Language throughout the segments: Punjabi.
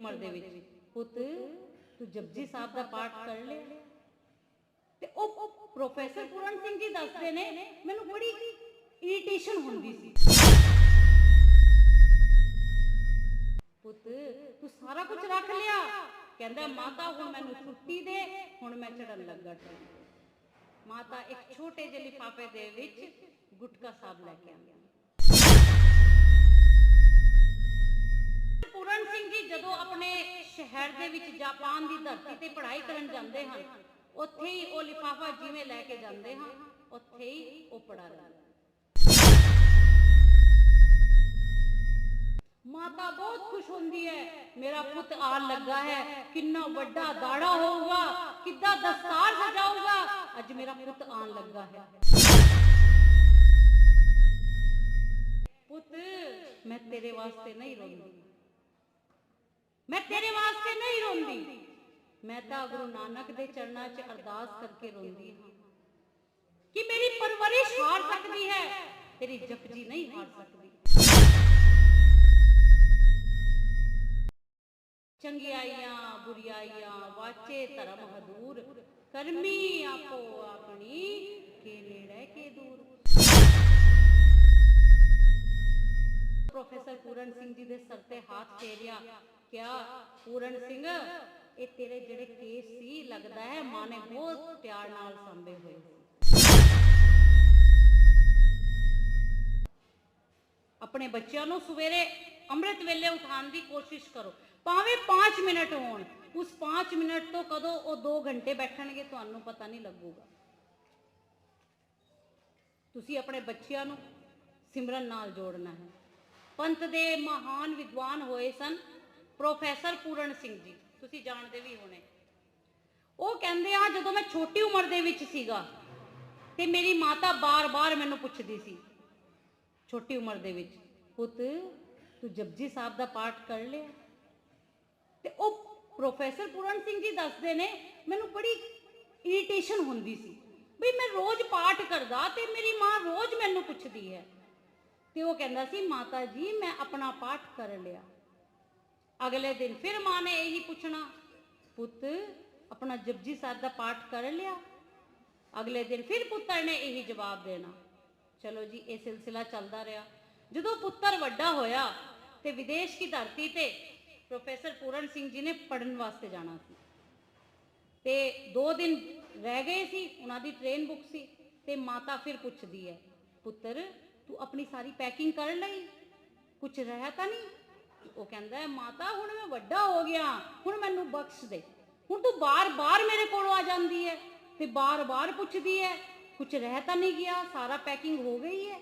ਉਮਰ ਦੇ ਵਿੱਚ। ਪੁੱਤ, ਤੂੰ ਜਪਜੀ ਸਾਹਿਬ ਦਾ ਪਾਠ ਕਰ ਲਿਆ। ਤੇ ਉਹ ਪ੍ਰੋਫੈਸਰ ਪੂਰਨ ਸਿੰਘ ਜੀ ਦੱਸਦੇ ਨੇ, ਮੈਨੂੰ ਬੜੀ ਇਰੀਟੇਸ਼ਨ ਹੁੰਦੀ ਸੀ। ਪੁੱਤ, ਤੂੰ ਸਾਰਾ ਕੁਝ ਰੱਖ ਲਿਆ। ਕਹਿੰਦਾ, ਮਾਤਾ, ਹੁਣ ਮੈਨੂੰ ਛੁੱਟੀ ਦੇ, ਹੁਣ ਮੈਂ ਚੜਨ ਲੱਗਾ ਮਾਤਾ ਇੱਕ ਛੋਟੇ ਜਿਹੇ ਲਿਫਾਫੇ ਦੇ ਵਿੱਚ ਗੁਟਕਾ ਸਾਹਿਬ ਲੈ ਕੇ ਆਂਦੀ ਪੂਰਨ ਸਿੰਘ ਜੀ, ਜਦੋਂ ਆਪਣੇ ਸ਼ਹਿਰ ਦੇ ਵਿੱਚ ਜਾਪਾਨ ਦੀ ਧਰਤੀ ਤੇ ਪੜ੍ਹਾਈ ਕਰਨ ਜਾਂਦੇ ਹਨ, ਉੱਥੇ ਹੀ ਉਹ ਲਿਫਾਫਾ ਜਿਵੇਂ ਲੈ ਕੇ ਜਾਂਦੇ ਹਨ, ਉੱਥੇ ਹੀ ਉਹ ਪੜਾ ਰਹਿੰਦਾ ਮਾਤਾ ਬਹੁਤ ਖੁਸ਼ ਹੁੰਦੀ ਹੈ, ਮੇਰਾ ਪੁੱਤ ਆਣ ਲੱਗਾ ਹੈ, ਕਿੰਨਾ ਵੱਡਾ ਦਾੜਾ ਹੋਊਗਾ, ਕਿੱਦਾਂ ਦਸਤਾਰ ਸਜਾਊਗਾ, ਅੱਜ ਮੇਰਾ ਪੁੱਤ ਆਣ ਲੱਗਾ ਹੈ। ਪੁੱਤ, ਮੈਂ ਤੇਰੇ ਵਾਸਤੇ ਨਹੀਂ ਰੋਂਦੀ। ਮੈਂ ਤੇਰੇ ਵਾਸਤੇ ਨਹੀਂ ਰੋਂਦੀ। ਮੈਂ ਤਾਂ ਗੁਰੂ ਨਾਨਕ ਦੇ ਚਰਨਾਂ 'ਚ ਅਰਦਾਸ ਕਰਕੇ ਰੋਂਦੀ ਹਾਂ। ਕਿ ਮੇਰੀ ਪਰਵਰਿਸ਼ ਹਾਰ ਸਕਦੀ ਹੈ, ਤੇਰੀ ਜਪਜੀ ਨਹੀਂ ਹਾਰ ਸਕਦੀ। ਚੰਗਿਆਈਆਂ, ਬੁਰੀਆਈਆਂ, ਵਾਚੇ ਧਰਮ ਹਦੂਰ, ਕਰਮੀ ਆਪੋ ਆਪਣੀ ਕੇ ਨੇੜੇ ਕੇ ਦੂਰ। ਪ੍ਰੋਫੈਸਰ ਪੂਰਨ ਸਿੰਘ ਜੀ ਦੇ ਸਰ ਤੇ ਹੱਥ ਫੇਰਿਆ। ਕਿਹਾ, ਪੂਰਨ ਸਿੰਘ, ਇਹ ਤੇਰੇ ਜਿਹੜੇ ਕੇਸ ਸੀ, ਲੱਗਦਾ ਹੈ ਮਾਂ ਨੇ ਬਹੁਤ ਪਿਆਰ ਨਾਲ ਸੰਭੇ ਹੋਏ ਆਪਣੇ ਬੱਚਿਆਂ ਨੂੰ ਸਵੇਰੇ ਅੰਮ੍ਰਿਤ ਵੇਲੇ ਉਠਾਉਣ ਦੀ ਕੋਸ਼ਿਸ਼ ਕਰੋ। ਭਾਵੇਂ 5 ਮਿੰਟ ਹੋਣ, ਉਸ 5 ਮਿੰਟ ਤੋਂ ਕਦੋਂ ਉਹ 2 ਘੰਟੇ ਬੈਠਣਗੇ, ਤੁਹਾਨੂੰ ਪਤਾ ਨਹੀਂ ਲੱਗੂਗਾ। ਤੁਸੀਂ ਆਪਣੇ ਬੱਚਿਆਂ ਨੂੰ ਸਿਮਰਨ ਨਾਲ ਜੋੜਨਾ ਹੈ। ਪੰਥ ਦੇ ਮਹਾਨ ਵਿਦਵਾਨ ਹੋਏ ਸਨ। ਪ੍ਰੋਫੈਸਰ ਪੂਰਨ ਸਿੰਘ ਜੀ, ਤੁਸੀਂ ਜਾਣਦੇ ਵੀ ਹੋਣੇ। ਉਹ ਕਹਿੰਦੇ ਆ, ਜਦੋਂ ਮੈਂ ਛੋਟੀ ਉਮਰ ਦੇ ਵਿੱਚ ਸੀਗਾ, ਤੇ ਮੇਰੀ ਮਾਤਾ ਬਾਰ-ਬਾਰ ਮੈਨੂੰ ਪੁੱਛਦੀ ਸੀ, ਛੋਟੀ ਉਮਰ ਦੇ ਵਿੱਚ, ਪੁੱਤ, ਤੂੰ ਜਪਜੀ ਸਾਹਿਬ ਦਾ ਪਾਠ ਕਰ ਲਿਆ? ਤੇ ਉਹ ਪ੍ਰੋਫੈਸਰ ਪੂਰਨ ਸਿੰਘ ਜੀ ਦੱਸਦੇ ਨੇ, ਮੈਨੂੰ ਬੜੀ ਇਰੀਟੇਸ਼ਨ ਹੁੰਦੀ ਸੀ, ਵੀ ਮੈਂ ਰੋਜ਼ ਪਾਠ ਕਰਦਾ ਤੇ ਮੇਰੀ ਮਾਂ ਰੋਜ਼ ਮੈਨੂੰ ਪੁੱਛਦੀ ਹੈ। ਤੇ ਉਹ ਕਹਿੰਦਾ ਸੀ, ਮਾਤਾ ਜੀ, ਮੈਂ ਆਪਣਾ ਪਾਠ ਕਰ ਲਿਆ। ਅਗਲੇ ਦਿਨ ਫਿਰ ਮਾਂ ਨੇ ਇਹੀ ਪੁੱਛਣਾ, ਪੁੱਤ, ਆਪਣਾ ਜਪਜੀ ਸਾਹਿਬ ਦਾ ਪਾਠ ਕਰ ਲਿਆ? ਅਗਲੇ ਦਿਨ ਫਿਰ ਪੁੱਤਰ ਨੇ ਇਹੀ ਜਵਾਬ ਦੇਣਾ, ਚਲੋ ਜੀ, ਇਹ ਸਿਲਸਿਲਾ ਚੱਲਦਾ ਰਿਹਾ। ਜਦੋਂ ਪੁੱਤਰ ਵੱਡਾ ਹੋਇਆ ਤੇ ਵਿਦੇਸ਼ ਦੀ ਧਰਤੀ ਤੇ ਪ੍ਰੋਫੈਸਰ ਪੂਰਨ ਸਿੰਘ ਜੀ ਨੇ ਪੜਨ ਵਾਸਤੇ ਜਾਣਾ ਸੀ। ਤੇ 2 ਦਿਨ ਰਹਿ ਗਏ ਸੀ, ਉਹਨਾਂ ਦੀ ਟ੍ਰੇਨ ਬੁੱਕ ਸੀ ਤੇ ਮਾਤਾ ਫਿਰ ਪੁੱਛਦੀ ਹੈ, ਪੁੱਤਰ, ਤੂੰ ਆਪਣੀ ਸਾਰੀ ਪੈਕਿੰਗ ਕਰ ਲਈ? ਕੁਝ ਰਹਿ ਤਾਂ ਨਹੀਂ? ਉਹ ਕਹਿੰਦਾ ਹੈ, ਮਾਤਾ, ਹੁਣ ਮੈਂ ਵੱਡਾ ਹੋ ਗਿਆ, ਹੁਣ ਮੈਨੂੰ ਬਖਸ਼ ਦੇ। ਹੁਣ ਤੂੰ ਬਾਰ-ਬਾਰ ਮੇਰੇ ਕੋਲ ਆ ਜਾਂਦੀ ਹੈ ਤੇ ਬਾਰ-ਬਾਰ ਪੁੱਛਦੀ ਹੈ। ਕੁਝ ਰਹਿ ਤਾਂ ਨਹੀਂ ਗਿਆ, ਸਾਰਾ ਪੈਕਿੰਗ ਹੋ ਗਈ ਹੈ।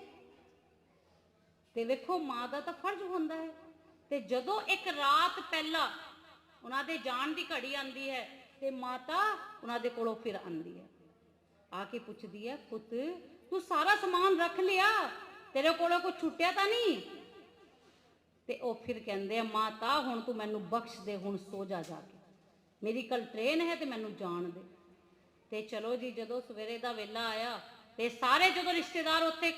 ਤੇ ਵੇਖੋ, ਮਾਂ ਦਾ ਤਾਂ ਫਰਜ਼ ਹੁੰਦਾ ਹੈ। ਤੇ ਜਦੋਂ ਇੱਕ ਰਾਤ ਪਹਿਲਾਂ ਉਹਨਾਂ ਦੇ ਜਾਣ ਦੀ ਘੜੀ ਆਂਦੀ ਹੈ ਤੇ ਮਾਤਾ ਉਹਨਾਂ ਦੇ ਕੋਲੋਂ ਫਿਰ ਆਂਦੀ ਹੈ। ਆ ਕੇ ਪੁੱਛਦੀ ਹੈ, ਪੁੱਤ, ਤੂੰ ਸਾਰਾ ਸਮਾਨ ਰੱਖ ਲਿਆ? ਤੇਰੇ ਕੋਲੋਂ ਕੁਝ ਛੁੱਟਿਆ ਤਾਂ ਨਹੀਂ? ਤੇ ਉਹ ਫਿਰ ਕਹਿੰਦੇ ਆ, ਮਾਤਾ, ਹੁਣ ਤੂੰ ਮੈਨੂੰ ਬਖਸ਼ ਦੇ, ਹੁਣ ਸੋ ਜਾ ਜਾ ਕੇ। ਮੇਰੀ ਕੱਲ ਟ੍ਰੇਨ ਹੈ ਤੇ ਮੈਨੂੰ ਜਾਣ ਦੇ। ਤੇ ਚਲੋ ਜੀ, ਜਦੋਂ ਸਵੇਰੇ ਦਾ ਵੇਲਾ ਆਇਆ ਤੇ ਸਾਰੇ ਜਦੋਂ ਰਿਸ਼ਤੇਦਾਰ ਉੱਥੇ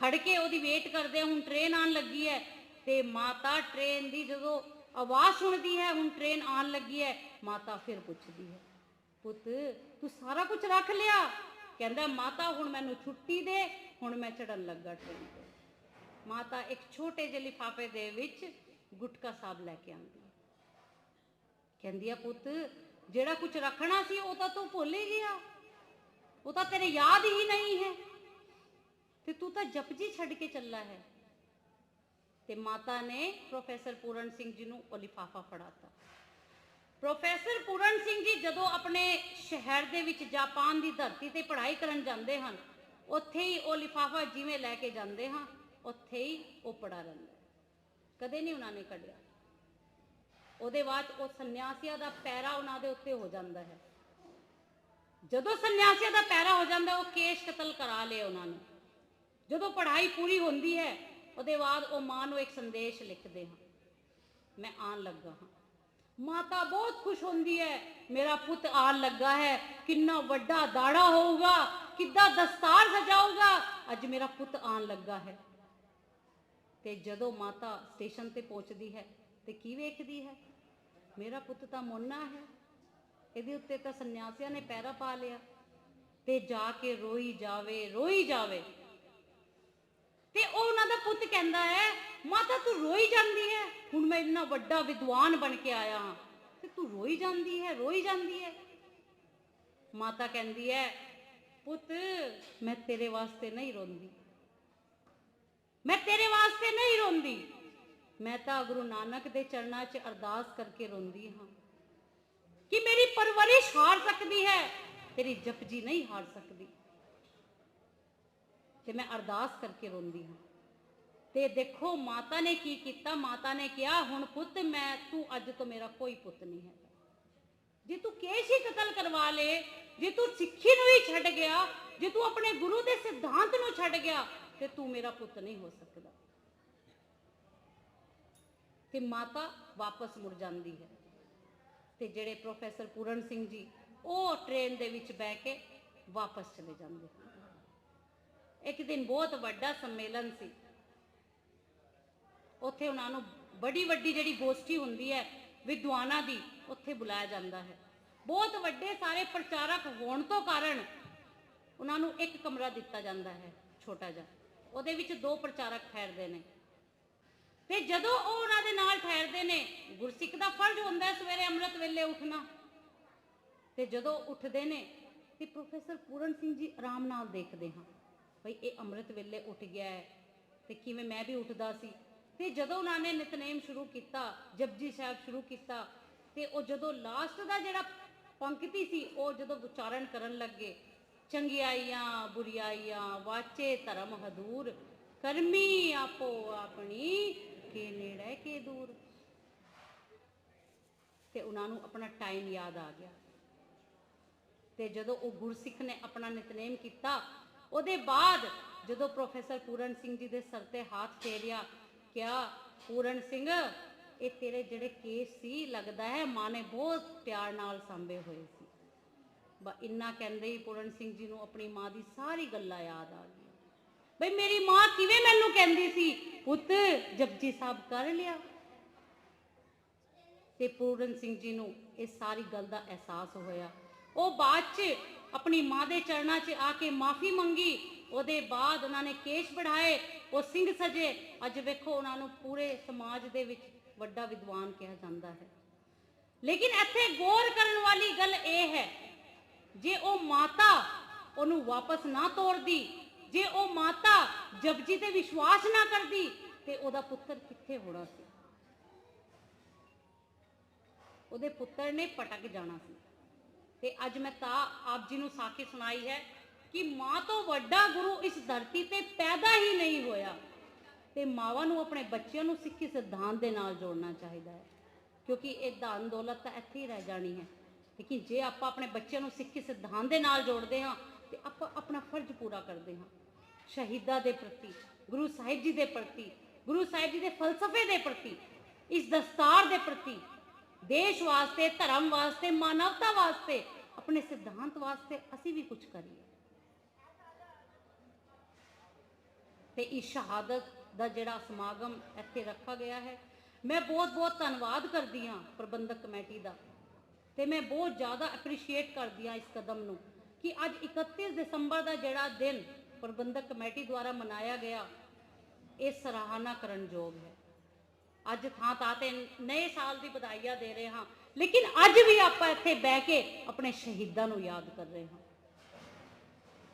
ਖੜ ਕੇ ਉਹਦੀ ਵੇਟ ਕਰਦੇ ਹੁਣ ਟ੍ਰੇਨ ਆਉਣ ਲੱਗੀ ਹੈ। ਤੇ ਮਾਤਾ ਟ੍ਰੇਨ ਦੀ ਜਦੋਂ ਆਵਾਜ਼ ਸੁਣਦੀ ਹੈ, ਹੁਣ ਟ੍ਰੇਨ ਆਉਣ ਲੱਗੀ ਹੈ, ਮਾਤਾ ਫਿਰ ਪੁੱਛਦੀ ਹੈ, ਪੁੱਤ, ਤੂੰ ਸਾਰਾ ਕੁਝ ਰੱਖ ਲਿਆ? ਕਹਿੰਦਾ, ਮਾਤਾ, ਹੁਣ ਮੈਨੂੰ ਛੁੱਟੀ ਦੇ, ਹੁਣ ਮੈਂ ਚੜਨ ਲੱਗਾ ਟ੍ਰੇਨ ਤੇ। ਮਾਤਾ ਇੱਕ ਛੋਟੇ ਜਿਹੇ ਲਿਫਾਫੇ ਦੇ ਵਿੱਚ ਗੁਟਕਾ ਸਾਹਿਬ ਲੈ ਕੇ ਆਉਂਦੀ ਹੈ। ਕਹਿੰਦੀ ਆ, ਪੁੱਤ, ਜਿਹੜਾ ਕੁਝ ਰੱਖਣਾ ਸੀ ਉਹ ਤਾਂ ਤੂੰ ਭੁੱਲ ਹੀ ਗਿਆ। ਉਹ ਤਾਂ ਤੇਰੇ ਯਾਦ ਹੀ ਨਹੀਂ ਹੈ। ਤੇ ਤੂੰ ਤਾਂ ਜਪਜੀ ਛੱਡ ਕੇ ਚੱਲਾ ਹੈ। ਤੇ ਮਾਤਾ ਨੇ ਪ੍ਰੋਫੈਸਰ ਪੂਰਨ ਸਿੰਘ ਜੀ ਨੂੰ ਉਹ ਲਿਫਾਫਾ ਫੜਾਤਾ। ਪ੍ਰੋਫੈਸਰ ਪੂਰਨ ਸਿੰਘ ਜੀ ਜਦੋਂ ਆਪਣੇ ਸ਼ਹਿਰ ਦੇ ਵਿੱਚ ਜਾਪਾਨ ਦੀ ਧਰਤੀ ਤੇ ਪੜ੍ਹਾਈ ਕਰਨ ਜਾਂਦੇ ਹਨ, ਉੱਥੇ ਹੀ ਉਹ ਲਿਫਾਫਾ ਜਿਵੇਂ ਲੈ ਕੇ ਜਾਂਦੇ ਹਾਂ ਉੱਥੇ ਹੀ ਉਹ ਪੜਾ ਰਹਿੰਦਾ ਕਦੇ ਨਹੀਂ ਉਹਨਾਂ ਨੇ ਕੱਢਿਆ। ਉਹਦੇ ਬਾਅਦ ਉਹ ਸੰਨਿਆਸੀਆਂ ਦਾ ਪੈਰਾ ਉਹਨਾਂ ਦੇ ਉੱਤੇ ਹੋ ਜਾਂਦਾ ਹੈ। ਜਦੋਂ ਸੰਨਿਆਸੀਆਂ ਦਾ ਪੈਰਾ ਹੋ ਜਾਂਦਾ, ਉਹ ਕੇਸ਼ ਕਤਲ ਕਰਾ ਲਏ ਉਹਨਾਂ ਨੇ। ਜਦੋਂ ਪੜ੍ਹਾਈ ਪੂਰੀ ਹੁੰਦੀ ਹੈ, ਉਹਦੇ ਬਾਅਦ ਉਹ ਮਾਂ ਨੂੰ ਇੱਕ ਸੰਦੇਸ਼ ਲਿਖਦੇ ਹਾਂ ਮੈਂ ਆਣ ਲੱਗਾ ਹਾਂ। ਮਾਤਾ ਬਹੁਤ ਖੁਸ਼ ਹੁੰਦੀ ਹੈ, ਮੇਰਾ ਪੁੱਤ ਆਣ ਲੱਗਾ ਹੈ। ਕਿੰਨਾ ਵੱਡਾ ਦਾੜਾ ਹੋਊਗਾ, ਕਿੱਦਾਂ ਦਸਤਾਰ ਸਜਾਊਗਾ। ਅੱਜ ਮੇਰਾ ਪੁੱਤ ਆਣ ਲੱਗਾ ਹੈ। ਤੇ ਜਦੋਂ ਮਾਤਾ ਸਟੇਸ਼ਨ ਤੇ ਪਹੁੰਚਦੀ ਹੈ ਤੇ ਕੀ ਵੇਖਦੀ ਹੈ? ਮੇਰਾ ਪੁੱਤ ਤਾਂ ਮੋਨਾ ਹੈ। ਇਹਦੇ ਉੱਤੇ ਤਾਂ ਸੰਨਿਆਸੀਆਂ ਨੇ ਪੈਰਾ ਪਾ ਲਿਆ। ਤੇ ਜਾ ਕੇ ਰੋਈ ਜਾਵੇ ਰੋਈ ਜਾਵੇ। ਤੇ ਉਹ ਉਹਨਾਂ ਦਾ ਪੁੱਤ ਕਹਿੰਦਾ ਹੈ, ਮਾਤਾ, ਤੂੰ ਰੋਈ ਜਾਂਦੀ ਹੈ। ਹੁਣ ਮੈਂ ਇੰਨਾ ਵੱਡਾ ਵਿਦਵਾਨ ਬਣ ਕੇ ਆਇਆ ਹਾਂ। ਤੇ ਤੂੰ ਰੋਈ ਜਾਂਦੀ ਹੈ, ਰੋਈ ਜਾਂਦੀ ਹੈ। ਮਾਤਾ ਕਹਿੰਦੀ ਹੈ, ਪੁੱਤ, ਮੈਂ ਤੇਰੇ ਵਾਸਤੇ ਨਹੀਂ ਰੋਂਦੀ। ਮੈਂ ਤੇਰੇ ਵਾਸਤੇ ਮੈਂ ਤਾਂ ਗੁਰੂ ਨਾਨਕ ਦੇ ਚਰਨਾਂ 'ਚ ਅਰਦਾਸ ਕਰਕੇ ਰੋਂਦੀ ਹਾਂ ਕਿ ਮੇਰੀ ਪਰਵਰਿਸ਼ ਹਾਰ ਸਕਦੀ ਹੈ, ਤੇਰੀ ਜਪਜੀ ਨਹੀਂ ਹਾਰ ਸਕਦੀ। ਤੇ ਮੈਂ ਅਰਦਾਸ ਕਰਕੇ ਰੋਂਦੀ ਹਾਂ। ਤੇ ਦੇਖੋ, ਮਾਤਾ ਨੇ ਕੀ ਕੀਤਾ? ਮਾਤਾ ਨੇ ਕਿਹਾ, ਹੁਣ ਪੁੱਤ, ਮੈਂ, ਤੂੰ ਅੱਜ ਤੋਂ ਮੇਰਾ ਕੋਈ ਪੁੱਤ ਨਹੀਂ ਹੈ ਜੇ ਤੂੰ ਕੇਸ਼ ਹੀ ਕਤਲ ਕਰਵਾ ਲੇ, ਜੇ ਤੂੰ ਸਿੱਖੀ ਨੂੰ ਹੀ ਛੱਡ ਗਿਆ, ਜੇ ਤੂੰ ਆਪਣੇ ਗੁਰੂ ਦੇ ਸਿਧਾਂਤ ਨੂੰ ਛੱਡ ਗਿਆ, ਤੇ ਤੂੰ ਮੇਰਾ ਪੁੱਤ ਨਹੀਂ ਹੋ ਸਕਦਾ। ਤੇ ਮਾਤਾ ਵਾਪਸ ਮੁੜ ਜਾਂਦੀ ਹੈ। ਤੇ ਜਿਹੜੇ ਪ੍ਰੋਫੈਸਰ ਪੂਰਨ ਸਿੰਘ ਜੀ, ਉਹ ਟ੍ਰੇਨ ਦੇ ਵਿੱਚ ਬਹਿ ਕੇ ਵਾਪਸ ਚਲੇ ਜਾਂਦੇ ਇੱਕ ਦਿਨ ਬਹੁਤ ਵੱਡਾ ਸੰਮੇਲਨ ਸੀ। ਉੱਥੇ ਉਹਨਾਂ ਨੂੰ ਬੜੀ ਵੱਡੀ ਜਿਹੜੀ ਗੋਸ਼ਟੀ ਹੁੰਦੀ ਹੈ, ਵਿਦਵਾਨਾਂ ਦੀ, ਉੱਥੇ ਬੁਲਾਇਆ ਜਾਂਦਾ ਹੈ। ਬਹੁਤ ਵੱਡੇ ਸਾਰੇ ਪ੍ਰਚਾਰਕ ਹੋਣ ਤੋਂ ਕਾਰਨ ਉਹਨਾਂ ਨੂੰ ਇੱਕ ਕਮਰਾ ਦਿੱਤਾ ਜਾਂਦਾ ਹੈ, ਛੋਟਾ ਜਿਹਾ। ਉਹਦੇ ਵਿੱਚ ਦੋ ਪ੍ਰਚਾਰਕ ਠਹਿਰਦੇ ਨੇ। ਤੇ ਜਦੋਂ ਉਹ ਉਹਨਾਂ ਦੇ ਨਾਲ ਠਹਿਰਦੇ ਨੇ, ਗੁਰਸਿੱਖ ਦਾ ਫਰਜ਼ ਹੁੰਦਾ ਹੈ ਸਵੇਰੇ ਅੰਮ੍ਰਿਤ ਵੇਲੇ ਉੱਠਣਾ। ਤੇ ਜਦੋਂ ਉੱਠਦੇ ਨੇ, ਤੇ ਪ੍ਰੋਫੈਸਰ ਪੂਰਨ ਸਿੰਘ ਜੀ ਆਰਾਮ ਨਾਲ ਦੇਖਦੇ ਹਾਂ ਭਈ ਇਹ ਅੰਮ੍ਰਿਤ ਵੇਲੇ ਉੱਠ ਗਿਆ ਹੈ ਤੇ ਕਿਵੇਂ ਮੈਂ ਵੀ ਉੱਠਦਾ ਸੀ। ਤੇ ਜਦੋਂ ਉਹਨਾਂ ਨੇ ਨਿਤਨੇਮ ਸ਼ੁਰੂ ਕੀਤਾ, ਜਪਜੀ ਸਾਹਿਬ ਸ਼ੁਰੂ ਕੀਤਾ, ਤੇ ਉਹ ਜਦੋਂ ਲਾਸਟ ਦਾ ਜਿਹੜਾ ਪੰਕਤੀ ਸੀ, ਉਹ ਜਦੋਂ ਉਚਾਰਨ ਕਰਨ ਲੱਗੇ, ਚੰਗਿਆਈਆਂ, ਬੁਰੀਆਈਆਂ, ਵਾਚੇ ਧਰਮ ਹਦੂਰ, ਕਰਮੀ ਆਪੋ ਆਪਣੀ ਕੇ ਨੇੜੇ, ਕੇ ਦੂਰ। ਤੇ ਉਹਨਾਂ ਨੂੰ ਆਪਣਾ ਟਾਈਮ ਯਾਦ ਆ ਗਿਆ। ਤੇ ਜਦੋਂ ਉਹ ਗੁਰਸਿੱਖ ਨੇ ਆਪਣਾ ਨਿਤਨੇਮ ਕੀਤਾ, ਉਹਦੇ ਬਾਅਦ ਜਦੋਂ ਪ੍ਰੋਫੈਸਰ ਪੂਰਨ ਸਿੰਘ ਜੀ ਦੇ ਸਰ ਤੇ ਹੱਥ ਫੇਰਿਆ, ਕਿਹਾ, ਪੂਰਨ ਸਿੰਘ, ਇਹ ਤੇਰੇ ਜਿਹੜੇ ਕੇਸ ਸੀ, ਲੱਗਦਾ ਹੈ ਮਾਂ ਨੇ ਬਹੁਤ ਪਿਆਰ ਨਾਲ ਸੰਭੇ ਹੋਏ ਸੀ। ਬਾ, ਇੰਨਾ ਕਹਿੰਦੇ ਹੀ ਪੂਰਨ ਸਿੰਘ ਜੀ ਨੂੰ ਆਪਣੀ ਮਾਂ ਦੀ ਸਾਰੀ ਗੱਲਾਂ ਯਾਦ ਆ ਗਈਆਂ। ਬਈ, ਮੇਰੀ ਮਾਂ ਕਿਵੇਂ ਕਹਿੰਦੀ ਸੀ, ਪੁੱਤ, ਜਪਜੀ ਸਾਹਿਬ ਕਰ ਲਿਆ। ਤੇ ਪੂਰਨ ਸਿੰਘ ਜੀ ਨੂੰ ਇਹ ਸਾਰੀ ਗੱਲ ਦਾ ਅਹਿਸਾਸ ਹੋਇਆ। ਉਹ ਬਾਅਦ 'ਚ ਆਪਣੀ ਮਾਂ ਦੇ ਚਰਨਾਂ 'ਚ ਆ ਕੇ ਮਾਫੀ ਮੰਗੀ। ਉਹਦੇ ਬਾਅਦ ਉਹਨਾਂ ਨੇ ਕੇਸ਼ ਬੜਾਏ ਉਹ ਸਿੰਘ ਸਜੇ। ਅੱਜ ਵੇਖੋ ਉਹਨਾਂ ਨੂੰ ਪੂਰੇ ਸਮਾਜ ਦੇ ਵਿੱਚ ਵੱਡਾ ਵਿਦਵਾਨ ਕਿਹਾ ਜਾਂਦਾ ਹੈ। ਲੇਕਿਨ ਇੱਥੇ ਗੌਰ ਕਰਨ ਵਾਲੀ ਗੱਲ ਇਹ ਹੈ, ਜੇ ਉਹ ਮਾਤਾ ਉਹਨੂੰ ਵਾਪਸ ਨਾ ਤੋਰਦੀ ਜੇ ਉਹ ਮਾਤਾ ਜਪਜੀ ਤੇ ਵਿਸ਼ਵਾਸ ਨਾ ਕਰਦੀ, ਤੇ ਉਹਦਾ ਪੁੱਤਰ ਕਿੱਥੇ ਹੋਣਾ ਸੀ? ਉਹਦੇ ਪੁੱਤਰ ਨੇ ਪਟਕ ਜਾਣਾ ਸੀ। ਤੇ ਅੱਜ ਮੈਂ ਤਾਂ ਆਪ ਜੀ ਨੂੰ ਸਾਖੀ ਸੁਣਾਈ ਹੈ ਕਿ ਮਾਂ ਤੋਂ ਵੱਡਾ ਗੁਰੂ ਇਸ ਧਰਤੀ ਤੇ ਪੈਦਾ ਹੀ ਨਹੀਂ ਹੋਇਆ। ਤੇ ਮਾਵਾਂ ਨੂੰ ਆਪਣੇ ਬੱਚਿਆਂ ਨੂੰ ਸਿੱਖੀ ਸਿਧਾਂਤ ਦੇ ਨਾਲ ਜੋੜਨਾ ਚਾਹੀਦਾ ਹੈ। ਕਿਉਂਕਿ ਇਹ ਧਨ ਦੌਲਤ ਤਾਂ ਇੱਥੇ ਹੀ ਰਹਿ ਜਾਣੀ ਹੈ। ਲੇਕਿਨ ਜੇ ਆਪਾਂ ਆਪਣੇ ਬੱਚਿਆਂ ਨੂੰ ਸਿੱਖੀ ਸਿਧਾਂਤ ਦੇ ਨਾਲ ਜੋੜਦੇ ਹਾਂ, ਤੇ ਆਪਾਂ ਆਪਣਾ ਫਰਜ਼ ਪੂਰਾ ਕਰਦੇ ਹਾਂ। ਸ਼ਹੀਦਾਂ ਦੇ ਪ੍ਰਤੀ, ਗੁਰੂ ਸਾਹਿਬ ਜੀ ਦੇ ਪ੍ਰਤੀ, ਗੁਰੂ ਸਾਹਿਬ ਜੀ ਦੇ ਫਲਸਫੇ ਦੇ ਪ੍ਰਤੀ, ਇਸ ਦਸਤਾਰ ਦੇ ਪ੍ਰਤੀ, ਦੇਸ਼ ਵਾਸਤੇ, ਧਰਮ ਵਾਸਤੇ, ਮਾਨਵਤਾ ਵਾਸਤੇ, ਆਪਣੇ ਸਿਧਾਂਤ ਵਾਸਤੇ ਅਸੀਂ ਵੀ ਕੁਝ ਕਰੀਏ। ਤੇ ਇਸ ਸ਼ਹਾਦਤ ਦਾ ਜਿਹੜਾ ਸਮਾਗਮ ਇੱਥੇ ਰੱਖਾ ਗਿਆ ਹੈ, ਮੈਂ ਬਹੁਤ ਬਹੁਤ ਧੰਨਵਾਦ ਕਰਦੀ ਹਾਂ ਪ੍ਰਬੰਧਕ ਕਮੇਟੀ ਦਾ ਤੇ ਮੈਂ ਬਹੁਤ ਜ਼ਿਆਦਾ ਐਪਰੀਸ਼ੀਏਟ ਕਰਦੀ ਹਾਂ ਇਸ ਕਦਮ ਨੂੰ ਕਿ ਅੱਜ 31 ਦਸੰਬਰ ਦਾ ਜਿਹੜਾ ਦਿਨ ਪ੍ਰਬੰਧਕ ਕਮੇਟੀ ਦੁਆਰਾ ਮਨਾਇਆ ਗਿਆ, ਇਹ ਸਰਾਹਨਾ ਕਰਨਯੋਗ ਹੈ। ਅੱਜ ਥਾਂ ਥਾਂ ਤੇ ਨਵੇਂ ਸਾਲ ਦੀ ਵਧਾਈਆਂ ਦੇ ਰਹੇ ਹਾਂ, ਲੇਕਿਨ ਅੱਜ ਵੀ ਆਪਾਂ ਇੱਥੇ ਬਹਿ ਕੇ ਆਪਣੇ ਸ਼ਹੀਦਾਂ ਨੂੰ ਯਾਦ ਕਰ ਰਹੇ ਹਾਂ।